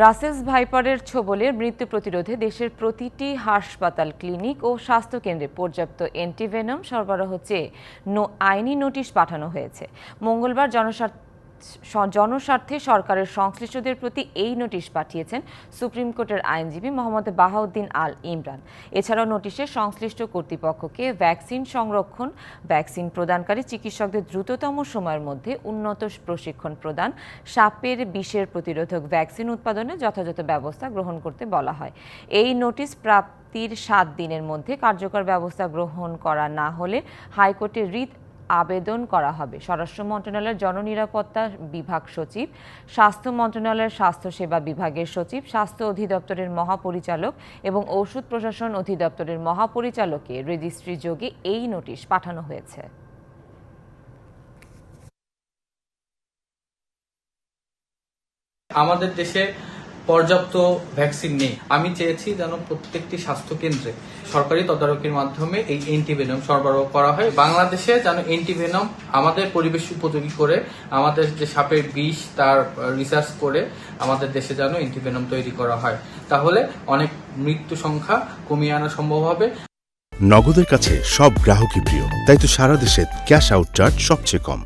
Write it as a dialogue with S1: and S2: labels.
S1: রাসেলস ভাইপারের ছোবলে মৃত্যু প্রতিরোধে দেশের প্রতিটি হাসপাতাল, ক্লিনিক ও স্বাস্থ্যকেন্দ্রে পর্যাপ্ত অ্যান্টিভেনম সরবরাহ চেয়ে আইনি নোটিশ পাঠানো হয়েছে। মঙ্গলবার জনস্বার্থ জনস্বার্থে সরকারের সংশ্লিষ্টদের প্রতি এই নোটিশ পাঠিয়েছেন সুপ্রিম কোর্টের আইনজীবী মোহাম্মদ বাহাউদ্দিন আল ইমরান। এছাড়াও নোটিশে সংশ্লিষ্ট কর্তৃপক্ষকে ভ্যাকসিন সংরক্ষণ, ভ্যাকসিন প্রদানকারী চিকিৎসকদের দ্রুততম সময়ের মধ্যে উন্নত প্রশিক্ষণ প্রদান, সাপের বিষের প্রতিরোধক ভ্যাকসিন উৎপাদনে যথাযথ ব্যবস্থা গ্রহণ করতে বলা হয়। এই নোটিশ প্রাপ্তির সাত দিনের মধ্যে কার্যকর ব্যবস্থা গ্রহণ করা না হলে হাইকোর্টে রিট আবেদন করা হবে। স্বরাষ্ট্র মন্ত্রণালয়ের জননিরাপত্তা বিভাগ সচিব, স্বাস্থ্য মন্ত্রণালয়ের স্বাস্থ্যসেবা বিভাগের সচিব, স্বাস্থ্য অধিদপ্তরের মহাপরিচালক এবং ঔষধ প্রশাসন অধিদপ্তরের মহাপরিচালকে রেজিস্ট্রি যোগে এই নোটিশ পাঠানো হয়েছে।
S2: আমাদের দেশে পর্যাপ্ত ভ্যাকসিন নেই। আমি চেয়েছি যেন প্রত্যেকটি স্বাস্থ্য কেন্দ্রে সরকারি তদারকির মাধ্যমে এই এন্টিভেনম সরবরাহ করা হয়। বাংলাদেশে যেন এন্টিভেনম আমাদের পরিবেশ উপযোগী করে, আমাদের যে সাপের বিষ, তার রিসার্চ করে আমাদের দেশে যেন এন্টিভেনম তৈরি করা হয়। তাহলে অনেক মৃত্যু সংখ্যা কমিয়ে আনা সম্ভব হবে।
S3: নগদের কাছে সব গ্রাহকই প্রিয়, তাই তো সারা দেশে ক্যাশ আউট চার্জ সবচেয়ে কম।